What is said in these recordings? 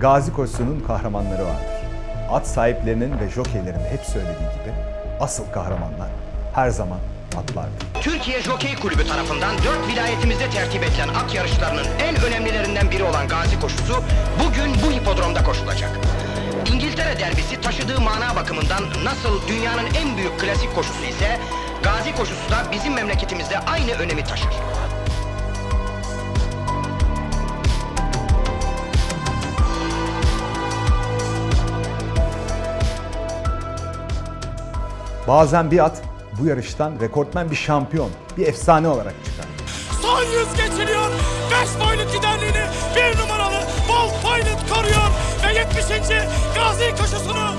Gazi koşusunun kahramanları vardır. At sahiplerinin ve jokeylerin hep söylediği gibi asıl kahramanlar her zaman atlardır. Türkiye Jokey Kulübü tarafından dört vilayetimizde tertip edilen at yarışlarının en önemlilerinden biri olan Gazi koşusu bugün bu hipodromda koşulacak. İngiltere derbisi taşıdığı mana bakımından nasıl dünyanın en büyük klasik koşusu ise Gazi koşusu da bizim memleketimizde aynı önemi taşır. Bazen bir at bu yarıştan rekortmen bir şampiyon, bir efsane olarak çıkar. Son yüz geçiliyor. 5 boyluk liderliğini bir numaralı Bolt Pilot koruyor. Ve 70. Gazi koşusunu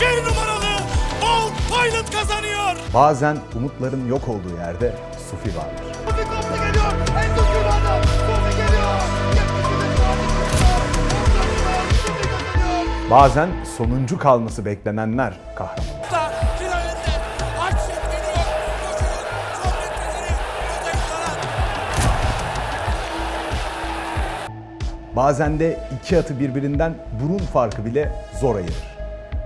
bir numaralı Bolt Pilot kazanıyor. Bazen umutların yok olduğu yerde Sufi vardır. Sofi koptu geliyor. En düzgün adam. Sofi geliyor. 70. Bazen sonuncu kalması beklenenler kahraman. Bazen de iki atı birbirinden burun farkı bile zor ayırır.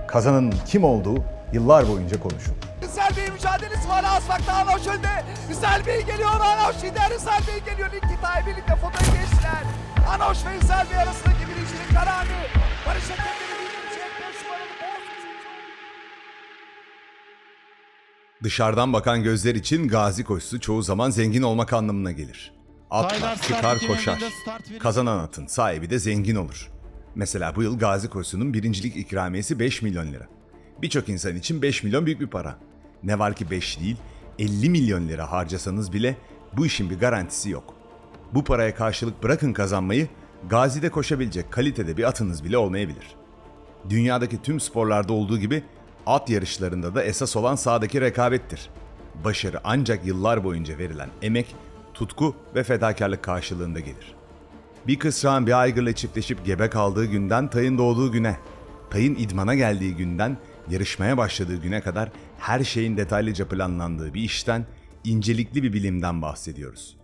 Kazananın kim olduğu yıllar boyunca konuşulur. Hüsel Bey mücadelesi var Asfak'ta Anoş önde. Hüsel Bey geliyor Anoş lider Hüsel Bey geliyor. İki tay birlikte fotoğrafı geçtiler. Anoş ve Hüsel Bey arasındaki birincinin kararı. Barış Akın'ın birinci 5 numaralı Boğaziçi. Dışarıdan bakan gözler için gazi koşusu çoğu zaman zengin olmak anlamına gelir. Atlar çıkar koşar. Kazanan atın sahibi de zengin olur. Mesela bu yıl gazi koşusunun birincilik ikramiyesi 5 milyon lira. Birçok insan için 5 milyon büyük bir para. Ne var ki 5 değil, 50 milyon lira harcasanız bile bu işin bir garantisi yok. Bu paraya karşılık bırakın kazanmayı, gazide koşabilecek kalitede bir atınız bile olmayabilir. Dünyadaki tüm sporlarda olduğu gibi at yarışlarında da esas olan sahadaki rekabettir. Başarı ancak yıllar boyunca verilen emek, tutku ve fedakarlık karşılığında gelir. Bir kısrağın bir aygırla çiftleşip gebe kaldığı günden tayın doğduğu güne, tayın idmana geldiği günden yarışmaya başladığı güne kadar her şeyin detaylıca planlandığı bir işten, incelikli bir bilimden bahsediyoruz.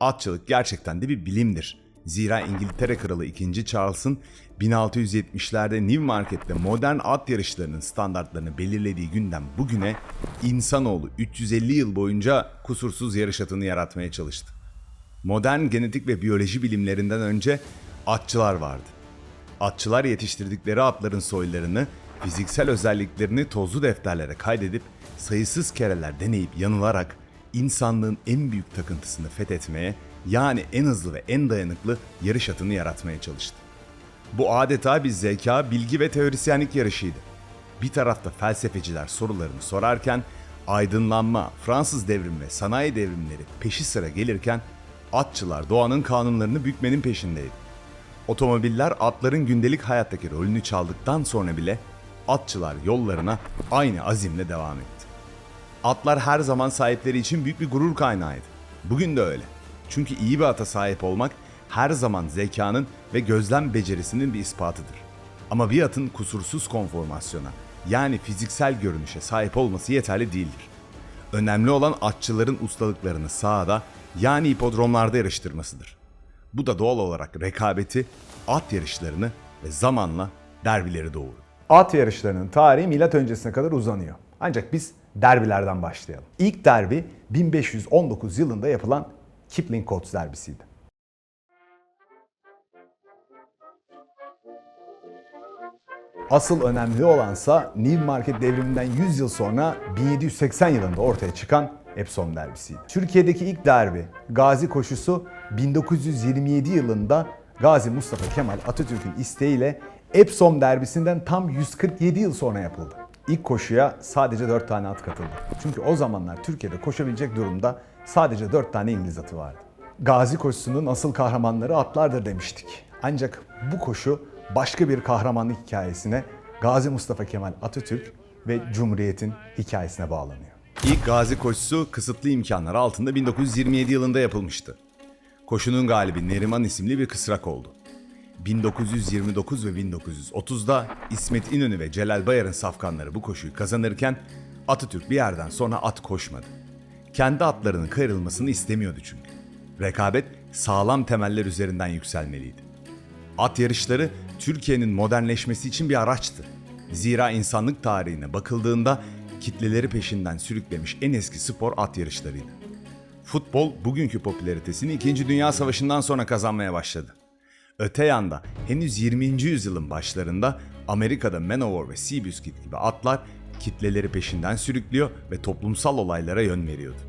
Atçılık gerçekten de bir bilimdir. Zira İngiltere Kralı 2. Charles'ın 1670'lerde Newmarket'te modern at yarışlarının standartlarını belirlediği günden bugüne insanoğlu 350 yıl boyunca kusursuz yarış atını yaratmaya çalıştı. Modern genetik ve biyoloji bilimlerinden önce atçılar vardı. Atçılar yetiştirdikleri atların soylarını, fiziksel özelliklerini tozlu defterlere kaydedip sayısız kereler deneyip yanılarak insanlığın en büyük takıntısını fethetmeye yani en hızlı ve en dayanıklı yarış atını yaratmaya çalıştı. Bu adeta bir zeka, bilgi ve teorisyenlik yarışıydı. Bir tarafta felsefeciler sorularını sorarken aydınlanma, Fransız devrimi ve sanayi devrimleri peşi sıra gelirken atçılar doğanın kanunlarını bükmenin peşindeydi. Otomobiller atların gündelik hayattaki rolünü çaldıktan sonra bile atçılar yollarına aynı azimle devam etti. Atlar her zaman sahipleri için büyük bir gurur kaynağıydı. Bugün de öyle. Çünkü iyi bir ata sahip olmak her zaman zekanın ve gözlem becerisinin bir ispatıdır. Ama bir atın kusursuz konformasyona yani fiziksel görünüşe sahip olması yeterli değildir. Önemli olan atçıların ustalıklarını sahada yani hipodromlarda yarıştırmasıdır. Bu da doğal olarak rekabeti, at yarışlarını ve zamanla derbileri doğurur. At yarışlarının tarihi milat öncesine kadar uzanıyor. Ancak biz derbilerden başlayalım. İlk derbi 1519 yılında yapılan Kipling Coats derbisiydi. Asıl önemli olansa Newmarket devriminden 100 yıl sonra 1780 yılında ortaya çıkan Epsom derbisiydi. Türkiye'deki ilk derbi Gazi koşusu 1927 yılında Gazi Mustafa Kemal Atatürk'ün isteğiyle Epsom derbisinden tam 147 yıl sonra yapıldı. İlk koşuya sadece 4 tane at katıldı. Çünkü o zamanlar Türkiye'de koşabilecek durumda sadece 4 tane İngiliz atı vardı. Gazi koşusunun asıl kahramanları atlardır demiştik. Ancak bu koşu başka bir kahramanlık hikayesine Gazi Mustafa Kemal Atatürk ve Cumhuriyet'in hikayesine bağlanıyor. İlk Gazi koşusu kısıtlı imkanlar altında 1927 yılında yapılmıştı. Koşunun galibi Neriman isimli bir kısrak oldu. 1929 ve 1930'da İsmet İnönü ve Celal Bayar'ın safkanları bu koşuyu kazanırken Atatürk bir yerden sonra at koşmadı. Kendi atlarının kayırılmasını istemiyordu çünkü. Rekabet sağlam temeller üzerinden yükselmeliydi. At yarışları Türkiye'nin modernleşmesi için bir araçtı. Zira insanlık tarihine bakıldığında kitleleri peşinden sürüklemiş en eski spor at yarışlarıydı. Futbol bugünkü popülaritesini 2. Dünya Savaşı'ndan sonra kazanmaya başladı. Öte yanda henüz 20. yüzyılın başlarında Amerika'da Manowar ve Seabiscuit gibi atlar kitleleri peşinden sürüklüyor ve toplumsal olaylara yön veriyordu.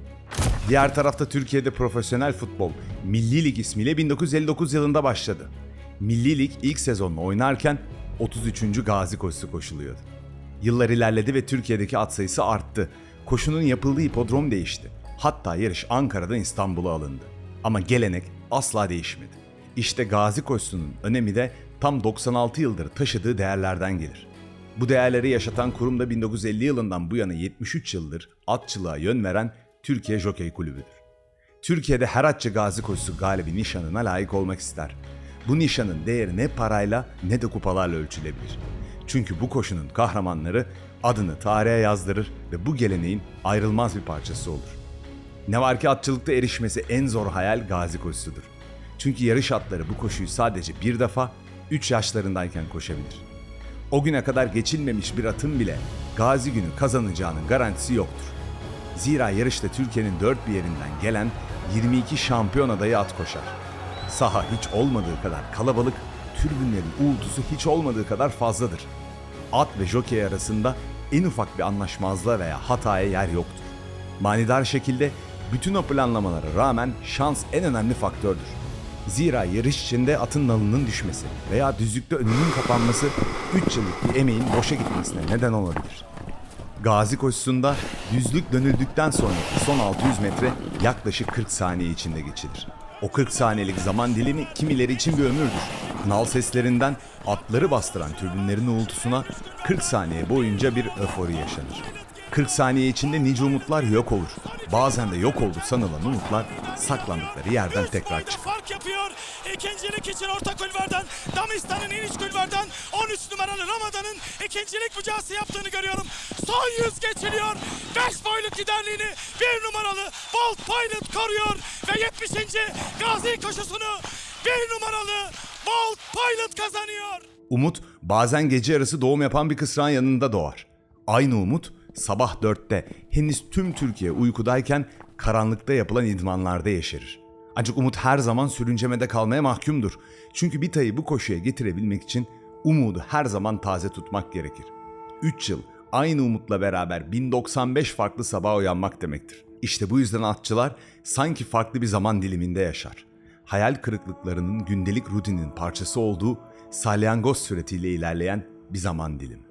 Diğer tarafta Türkiye'de profesyonel futbol Milli Lig ismiyle 1959 yılında başladı. Milli Lig ilk sezonunu oynarken 33. Gazi koşusu koşuluyordu. Yıllar ilerledi ve Türkiye'deki at sayısı arttı. Koşunun yapıldığı hipodrom değişti. Hatta yarış Ankara'dan İstanbul'a alındı. Ama gelenek asla değişmedi. İşte Gazi koşusunun önemi de tam 96 yıldır taşıdığı değerlerden gelir. Bu değerleri yaşatan kurum da 1950 yılından bu yana 73 yıldır atçılığa yön veren Türkiye Jokey Kulübü'dür. Türkiye'de her atçı gazi koşusu galibi nişanına layık olmak ister. Bu nişanın değeri ne parayla ne de kupalarla ölçülebilir. Çünkü bu koşunun kahramanları adını tarihe yazdırır ve bu geleneğin ayrılmaz bir parçası olur. Ne var ki atçılıkta erişmesi en zor hayal gazi koşusudur. Çünkü yarış atları bu koşuyu sadece bir defa 3 yaşlarındayken koşabilir. O güne kadar geçilmemiş bir atın bile gazi günü kazanacağının garantisi yoktur. Zira yarışta Türkiye'nin dört bir yerinden gelen 22 şampiyon adayı at koşar. Saha hiç olmadığı kadar kalabalık, türbünlerin uğultusu hiç olmadığı kadar fazladır. At ve jokey arasında en ufak bir anlaşmazlığa veya hataya yer yoktur. Manidar şekilde bütün o planlamalara rağmen şans en önemli faktördür. Zira yarış içinde atın nalının düşmesi veya düzlükte önünün kapanması 3 yıllık bir emeğin boşa gitmesine neden olabilir. Gazi koşusunda düzlük dönüldükten sonraki son 600 metre yaklaşık 40 saniye içinde geçilir. O 40 saniyelik zaman dilimi kimileri için bir ömürdür. Nal seslerinden atları bastıran türbünlerin uğultusuna 40 saniye boyunca bir öfori yaşanır. 40 saniye içinde nice umutlar yok olur. Bazen de yok oldu sanılan umutlar saklandıkları yerden tekrar çıkar. fark yapıyor. İkincilik için orta kulvardan Damistan'ın iniş kulvardan 13 numaralı Ramadan'ın ikincilik mücadelesi yaptığını görüyorum. Son yüz geçiliyor. 5 boyluk liderliğini bir numaralı Bolt Pilot koruyor ve 70. Gazi koşusunu bir numaralı Bolt Pilot kazanıyor. Umut bazen gece yarısı doğum yapan bir kısrağın yanında doğar. Aynı umut sabah dörtte henüz tüm Türkiye uykudayken karanlıkta yapılan idmanlarda yeşerir. Ancak umut her zaman sürüncemede kalmaya mahkumdur. Çünkü bir tayı bu koşuya getirebilmek için umudu her zaman taze tutmak gerekir. 3 yıl aynı umutla beraber 1095 farklı sabah uyanmak demektir. İşte bu yüzden atçılar sanki farklı bir zaman diliminde yaşar. Hayal kırıklıklarının gündelik rutinin parçası olduğu salyangoz süretiyle ilerleyen bir zaman dilimi.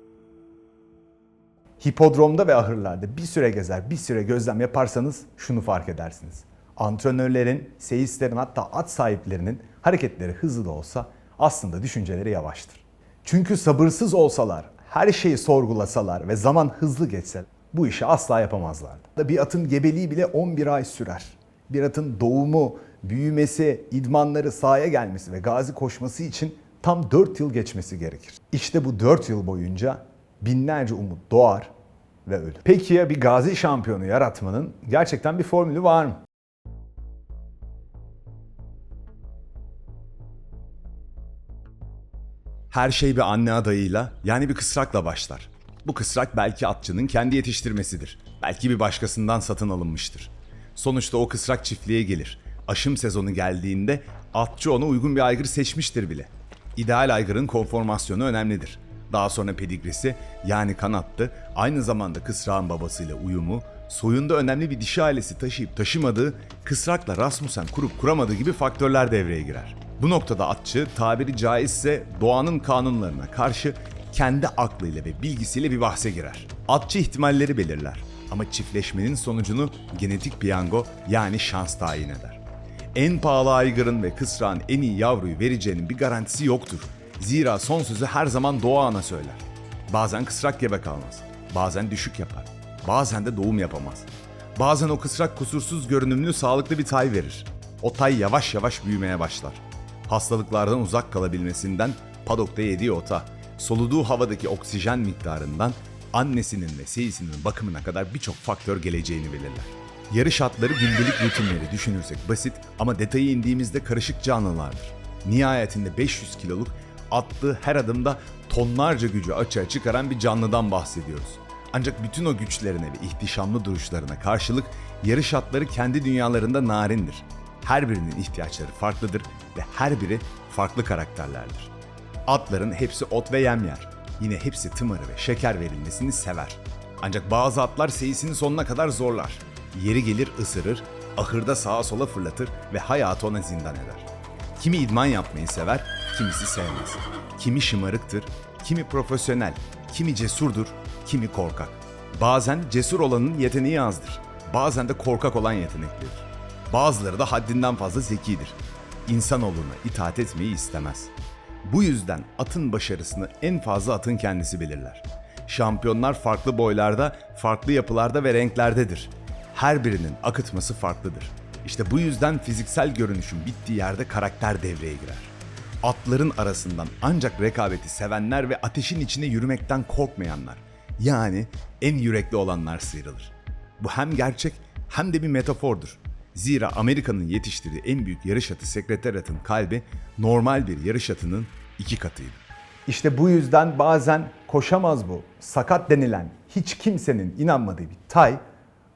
Hipodromda ve ahırlarda bir süre gezer, bir süre gözlem yaparsanız şunu fark edersiniz. Antrenörlerin, seyislerin hatta at sahiplerinin hareketleri hızlı da olsa aslında düşünceleri yavaştır. Çünkü sabırsız olsalar, her şeyi sorgulasalar ve zaman hızlı geçse bu işi asla yapamazlardı. Bir atın gebeliği bile 11 ay sürer. Bir atın doğumu, büyümesi, idmanları sahaya gelmesi ve gazi koşması için tam 4 yıl geçmesi gerekir. İşte bu 4 yıl boyunca binlerce umut doğar ve ölür. Peki ya bir gazi şampiyonu yaratmanın gerçekten bir formülü var mı? Her şey bir anne adayıyla yani bir kısrakla başlar. Bu kısrak belki atçının kendi yetiştirmesidir. Belki bir başkasından satın alınmıştır. Sonuçta o kısrak çiftliğe gelir. Aşım sezonu geldiğinde atçı ona uygun bir aygır seçmiştir bile. İdeal aygırın konformasyonu önemlidir. Daha sonra pedigrisi yani kanattı aynı zamanda kısrağın babasıyla uyumu, soyunda önemli bir dişi ailesi taşıyıp taşımadığı, kısrakla Rasmussen kurup kuramadığı gibi faktörler devreye girer. Bu noktada atçı tabiri caizse doğanın kanunlarına karşı kendi aklıyla ve bilgisiyle bir bahse girer. Atçı ihtimalleri belirler ama çiftleşmenin sonucunu genetik piyango yani şans tayin eder. En pahalı aygırın ve kısrağın en iyi yavruyu vereceğinin bir garantisi yoktur. Zira son sözü her zaman doğa ana söyler. Bazen kısrak gebe kalmaz, bazen düşük yapar, bazen de doğum yapamaz. Bazen o kısrak kusursuz görünümlü sağlıklı bir tay verir. O tay yavaş yavaş büyümeye başlar. Hastalıklardan uzak kalabilmesinden padokta yediği ota, soluduğu havadaki oksijen miktarından annesinin ve seyisinin bakımına kadar birçok faktör geleceğini belirler. Yarış atları gündelik rutinleri düşünürsek basit ama detayı indiğimizde karışık canlılardır. Nihayetinde 500 kiloluk attığı her adımda tonlarca gücü açığa çıkaran bir canlıdan bahsediyoruz. Ancak bütün o güçlerine ve ihtişamlı duruşlarına karşılık yarış atları kendi dünyalarında narindir. Her birinin ihtiyaçları farklıdır ve her biri farklı karakterlerdir. Atların hepsi ot ve yem yer. Yine hepsi tımarı ve şeker verilmesini sever. Ancak bazı atlar seyisini sonuna kadar zorlar. Yeri gelir ısırır, ahırda sağa sola fırlatır ve hayatı ona zindan eder. Kimi idman yapmayı sever, kimisi sevmez. Kimi şımarıktır, kimi profesyonel, kimi cesurdur, kimi korkak. Bazen cesur olanın yeteneği azdır. Bazen de korkak olan yeteneklidir. Bazıları da haddinden fazla zekidir. İnsanoğluna itaat etmeyi istemez. Bu yüzden atın başarısını en fazla atın kendisi belirler. Şampiyonlar farklı boylarda, farklı yapılarda ve renklerdedir. Her birinin akıtması farklıdır. İşte bu yüzden fiziksel görünüşün bittiği yerde karakter devreye girer. Atların arasından ancak rekabeti sevenler ve ateşin içine yürümekten korkmayanlar, yani en yürekli olanlar sıyrılır. Bu hem gerçek hem de bir metafordur. Zira Amerika'nın yetiştirdiği en büyük yarış atı sekreter atın kalbi normal bir yarış atının iki katıydı. İşte bu yüzden bazen koşamaz bu, sakat denilen hiç kimsenin inanmadığı bir tay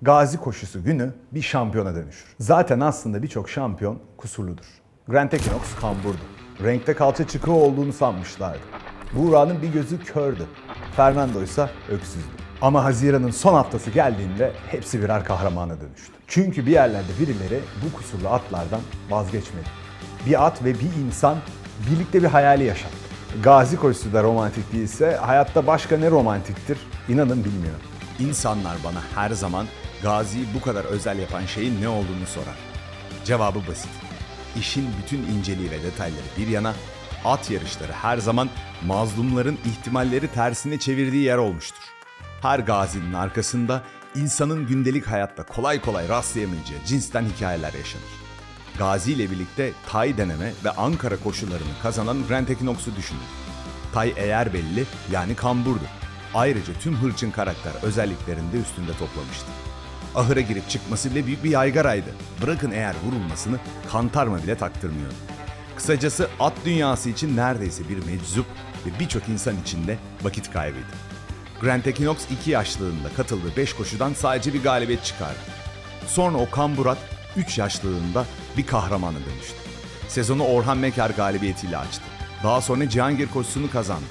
gazi koşusu günü bir şampiyona dönüşür. Zaten aslında birçok şampiyon kusurludur. Grant Equinox kamburdu. Renkte kalça çıkığı olduğunu sanmışlardı. Buğra'nın bir gözü kördü. Fernando ise öksüzdü. Ama Haziran'ın son haftası geldiğinde hepsi birer kahramana dönüştü. Çünkü bir yerlerde birileri bu kusurlu atlardan vazgeçmedi. Bir at ve bir insan birlikte bir hayali yaşattı. Gazi koşusu da romantik değilse hayatta başka ne romantiktir inanın bilmiyorum. İnsanlar bana her zaman Gazi'yi bu kadar özel yapan şeyin ne olduğunu sorar. Cevabı basit. İşin bütün inceliği ve detayları bir yana, at yarışları her zaman mazlumların ihtimalleri tersine çevirdiği yer olmuştur. Her gazinin arkasında insanın gündelik hayatta kolay kolay rastlayamayacağı cinsten hikayeler yaşanır. Gazi ile birlikte Tay deneme ve Ankara koşularını kazanan Grant Equinox'u düşünün. Tay eğer belli yani kamburdu. Ayrıca tüm hırçın karakter özelliklerini de üstünde toplamıştı. Ahıra girip çıkması bile büyük bir yaygaraydı. Bırakın eğer vurulmasını kantarma bile taktırmıyordu. Kısacası at dünyası için neredeyse bir meczup ve birçok insan için de vakit kaybıydı. Grant Equinox 2 yaşlılığında katıldığı 5 koşudan sadece bir galibiyet çıkardı. Sonra o kamburat 3 yaşlılığında bir kahramana dönüştü. Sezonu Orhan Meker galibiyetiyle açtı. Daha sonra Cihangir koşusunu kazandı.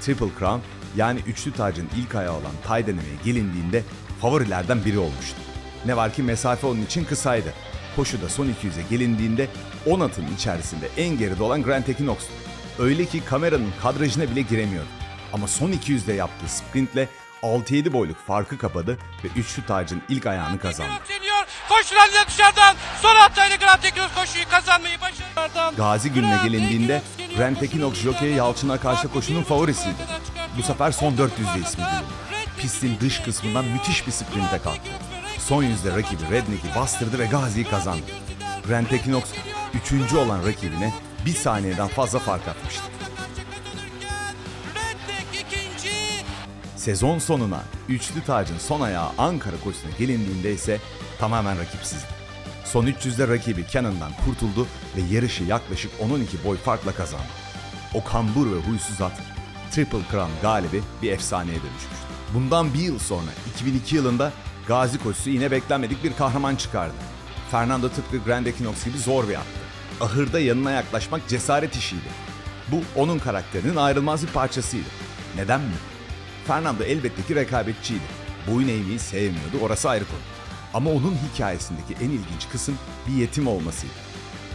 Triple Crown yani üçlü tacın ilk ayağı olan tay denemeye gelindiğinde favorilerden biri olmuştu. Ne var ki mesafe onun için kısaydı. Koşuda son 200'e gelindiğinde 10 atın içerisinde en geride olan Grant Equinox'tu. Öyle ki kameranın kadrajına bile giremiyordu. Ama son 200'de yaptığı sprintle 6-7 boyluk farkı kapadı ve üçlü tacın ilk ayağını kazandı. Koşularla dışarıdan son haftayla Grand Teknos koşuyu kazanmayı başardı. Gazi gününe gelindiğinde Grant Equinox Jockey Yalçın Akarsa koşunun favorisiydi. Bu sefer son 400'de ismi duyuldu. Pistin dış kısmından müthiş bir sprinte kalktı. Son yüzde rakibi Redneck'i bastırdı ve Gazi'yi kazandı. Grant Equinox üçüncü olan rakibine bir saniyeden fazla fark atmıştı. Sezon sonuna üçlü tacın son ayağı Ankara koşusuna gelindiğinde ise tamamen rakipsizdi. Son 300'de rakibi Cannon'dan kurtuldu ve yarışı yaklaşık 10-12 boy farkla kazandı. O kambur ve huysuz at Triple Crown galibi bir efsaneye dönüşmüştü. Bundan bir yıl sonra 2002 yılında Gazi koşusu yine beklenmedik bir kahraman çıkardı. Fernando tıpkı Grand Equinox gibi zor bir attı. Ahırda yanına yaklaşmak cesaret işiydi. Bu onun karakterinin ayrılmaz bir parçasıydı. Neden mi? Fernando elbette ki rekabetçiydi. Boyun eğmeyi sevmiyordu, orası ayrı konu. Ama onun hikayesindeki en ilginç kısım bir yetim olmasıydı.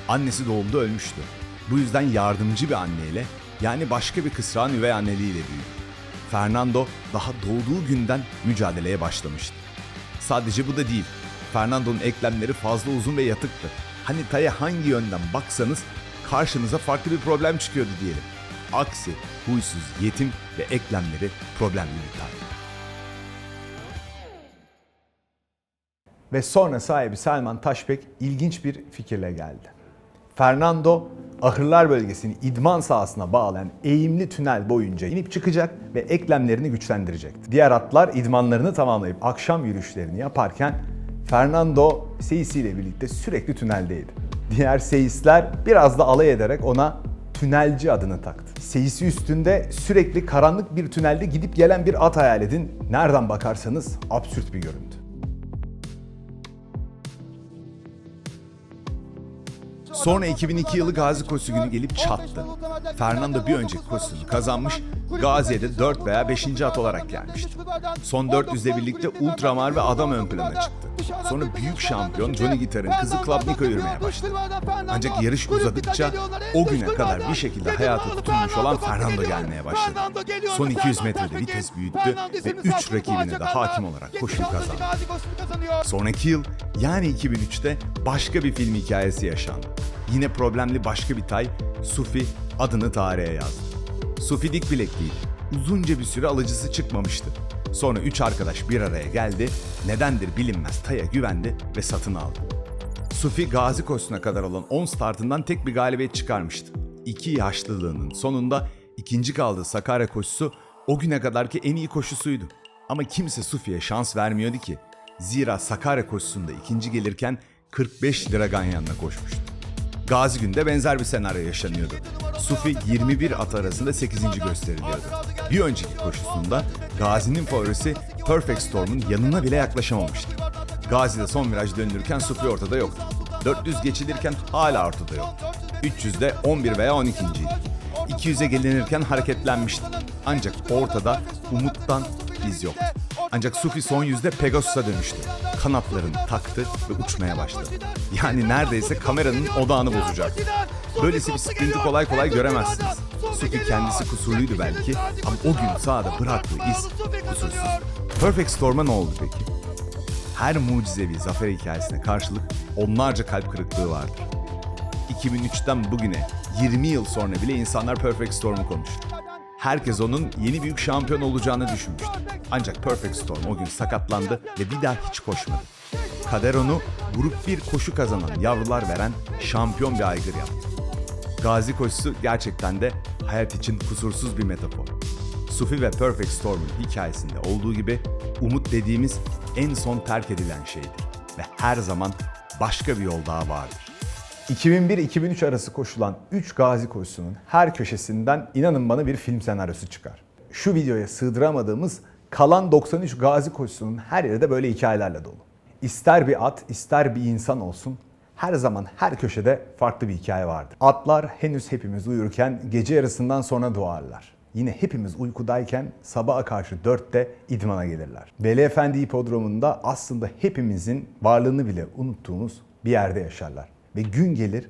Annesi doğumda ölmüştü. Bu yüzden yardımcı bir anneyle, yani başka bir kısrağın üvey anneliğiyle büyüdü. Fernando daha doğduğu günden mücadeleye başlamıştı. Sadece bu da değil. Fernando'nun eklemleri fazla uzun ve yatıktı. Hani Taya hangi yönden baksanız karşınıza farklı bir problem çıkıyordu diyelim. Aksi huysuz, yetim ve eklemleri problemli bir Tay. Ve sonra sahibi Selman Taşbek ilginç bir fikirle geldi. Fernando ahırlar bölgesini idman sahasına bağlayan eğimli tünel boyunca inip çıkacak ve eklemlerini güçlendirecekti. Diğer atlar idmanlarını tamamlayıp akşam yürüyüşlerini yaparken Fernando seyisiyle birlikte sürekli tüneldeydi. Diğer seyisler biraz da alay ederek ona tünelci adını taktı. Seyisi üstünde sürekli karanlık bir tünelde gidip gelen bir at hayal edin. Nereden bakarsanız absürt bir görüntü. Sonra 2002 yılı Gazi Koşusu günü gelip çattı. Fernando bir önceki koşusunu kazanmış, Gazi'ye de 4 veya 5. at olarak gelmişti. Son 400'le birlikte Ultramar ve Adam ön plana çıktı. Sonra büyük şampiyon Johnny Gitar'ın kızı Nico yürümeye başladı. Ancak yarış uzadıkça o güne kadar bir şekilde hayata tutunmuş olan Fernando gelmeye başladı. Son 200 metrede vites büyüttü ve 3 rakibine de hakim olarak koşuyu kazandı. Sonraki yıl yani 2003'te başka bir film hikayesi yaşandı. Yine problemli başka bir tay Sufi adını tarihe yazdı. Sufi dik bilekliydi. Uzunca bir süre alıcısı çıkmamıştı. Sonra üç arkadaş bir araya geldi, nedendir bilinmez taya güvendi ve satın aldı. Sufi Gazi koşusuna kadar olan 10 startından tek bir galibiyet çıkarmıştı. İki yaşlılığının sonunda ikinci kaldığı Sakarya koşusu o güne kadarki en iyi koşusuydu. Ama kimse Sufi'ye şans vermiyordu ki. Zira Sakarya koşusunda ikinci gelirken 45 lira ganyanla koşmuştu. Gazi günde benzer bir senaryo yaşanıyordu. Sufi 21 at arasında 8. gösteriliyordu. Bir önceki koşusunda Gazi'nin favorisi Perfect Storm'un yanına bile yaklaşamamıştı. Gazi'de son viraj dönülürken Sufi ortada yoktu. 400 geçilirken hala ortada yoktu. 300'de 11 veya 12. 200'e gelinirken hareketlenmişti. Ancak ortada umuttan iz yoktu. Ancak Sufi son yüzde Pegasus'a dönüştü. Kanatlarını taktı ve uçmaya başladı. Yani neredeyse kameranın odağını bozacak. Böylesi bir sprinti kolay kolay göremezsiniz. Sufi kendisi kusurluydu belki ama o gün sahada bıraktığı iz kusursuz. Perfect Storm'a ne oldu peki? Her mucizevi zafer hikayesine karşılık onlarca kalp kırıklığı vardır. 2003'ten bugüne 20 yıl sonra bile insanlar Perfect Storm'u konuştu. Herkes onun yeni büyük şampiyon olacağını düşünmüştü. Ancak Perfect Storm o gün sakatlandı ve bir daha hiç koşmadı. Kader onu grup bir koşu kazanan yavrular veren şampiyon bir aygır yaptı. Gazi koşusu gerçekten de hayat için kusursuz bir metafor. Sufi ve Perfect Storm'un hikayesinde olduğu gibi umut dediğimiz en son terk edilen şeydir. Ve her zaman başka bir yol daha vardır. 2001-2003 arası koşulan 3 gazi koşusunun her köşesinden inanın bana bir film senaryosu çıkar. Şu videoya sığdıramadığımız kalan 93 gazi koşusunun her yeri de böyle hikayelerle dolu. İster bir at, ister bir insan olsun her zaman her köşede farklı bir hikaye vardır. Atlar henüz hepimiz uyurken gece yarısından sonra doğarlar. Yine hepimiz uykudayken sabaha karşı 4'te idmana gelirler. Veli Efendi Hipodromu'nda aslında hepimizin varlığını bile unuttuğumuz bir yerde yaşarlar ve gün gelir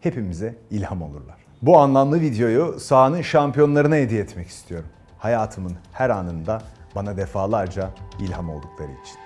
hepimize ilham olurlar. Bu anlamlı videoyu sahanın şampiyonlarına hediye etmek istiyorum. Hayatımın her anında bana defalarca ilham oldukları için.